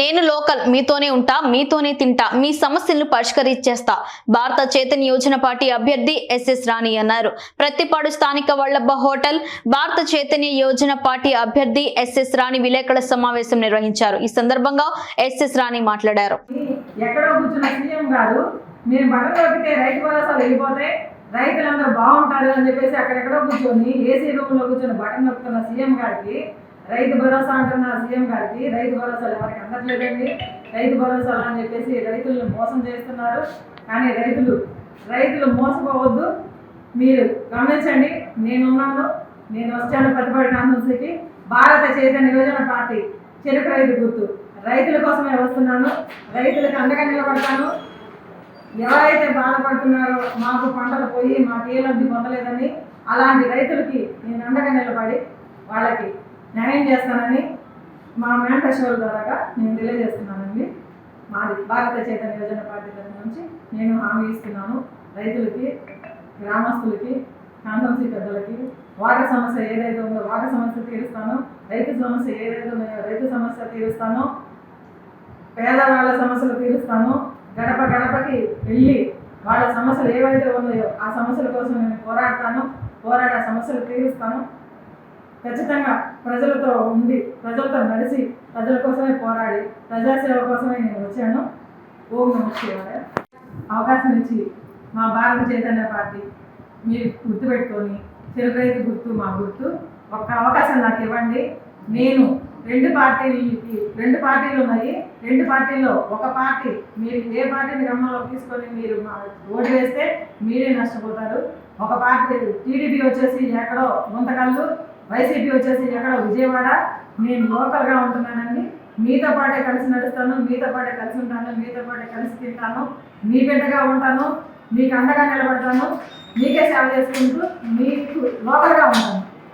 నేను లోకల్ మీతోనే ఉంటా మీతోనే తింటా మీ సమస్యలను పరిష్కరించేస్తా భారత చైతన్య యోజన పార్టీ అభ్యర్థి ఎస్ఎస్ రాణి అన్నారు. ప్రతిపాడు స్థానిక వల్లభ హోటల్ భారత చైతన్య యోజన పార్టీ అభ్యర్థి ఎస్ఎస్ రాణి విలేకరుల సమావేశం నిర్వహించారు. ఈ సందర్భంగా ఎస్ఎస్ రాణి మాట్లాడారు. ఎక్కడో కూర్చున్న సీఎం గారు మేము బట్టలు దొరికితే రైతు భరోసాలు వెళ్ళిపోతే రైతులందరూ బాగుంటారు అని చెప్పేసి అక్కడెక్కడో కూర్చొని ఏసీ రూమ్లో కూర్చొని బటన్ నొక్కుతున్న సీఎం గారికి రైతు భరోసా అంటున్న సీఎం గారికి రైతు భరోసాలు ఎవరికి అందట్లేదండి. రైతు భరోసాలు అని చెప్పేసి రైతులను మోసం చేస్తున్నారు. కానీ రైతులు రైతులు మోసపోవద్దు. మీరు గమనించండి నేనున్నాను. నేను వచ్చాను ప్రతిపాడు కాన్స్టిట్యూన్సీకి భారత చైతన్య యోజన పార్టీ చెరుకు రైతు గుర్తు. రైతుల కోసమే వస్తున్నాను. రైతులకు అండగా నిలబడతాను. ఎవరైతే బాధపడుతున్నారో మాకు పంటలు పోయి మాకు ఏ లబ్ధి పొందలేదని అలాంటి రైతులకి నేను అండగా నిలబడి వాళ్ళకి న్యాయం చేస్తానని మా మేనిఫెస్టోల ద్వారా నేను తెలియజేస్తున్నానండి. మాది భారత చైతన్య యోజన పార్టీ తరఫు నుంచి నేను హామీ ఇస్తున్నాను. రైతులకి గ్రామస్తులకి కాన్సన్సీ పెద్దలకి వాటర్ సమస్య ఏదైతే ఉందో వాటర్ సమస్య తీరుస్తాను. రైతు సమస్య ఏదైతే ఉందో రైతు సమస్య తీరుస్తాను. పేదవాళ్ళ సమస్యలు తీరుస్తాను. గడప గడపకి వెళ్ళి వాళ్ళ సమస్యలు ఏవైతే ఉన్నాయో ఆ సమస్యల కోసం నేను పోరాడతాను. పోరాడే సమస్యలు తీరుస్తాను. ఖచ్చితంగా ప్రజలతో ఉండి ప్రజలతో నడిచి ప్రజల కోసమే పోరాడి ప్రజాసేవ కోసమే నేను వచ్చాను. ఓం నమ శివాయ. అవకాశం ఇచ్చి మా భారత చైతన్య పార్టీ మీరు గుర్తుపెట్టుకొని చెరుకు రైతు గుర్తు మా గుర్తు ఒక్క అవకాశం నాకు ఇవ్వండి. నేను రెండు పార్టీలకి రెండు పార్టీలు ఉన్నాయి. రెండు పార్టీల్లో ఒక పార్టీ మీరు ఏ పార్టీని గమనంలో తీసుకొని మీరు మా ఓటు వేస్తే మీరే నష్టపోతారు. ఒక పార్టీ టీడీపీ వచ్చేసి ఎక్కడో గుంతకల్లు వైసీపీ వచ్చేసి ఎక్కడ? విజయవాడ. నేను లోకల్గా ఉంటున్నానండి. మీతో పాటే కలిసి నడుస్తాను మీతో పాటే కలిసి ఉంటాను మీతో పాటే కలిసి తింటాను మీ బిడ్డగా ఉంటాను మీకు అండగా నిలబడతాను మీకే సేవ చేసుకుంటూ మీకు లోకల్గా ఉంటాను.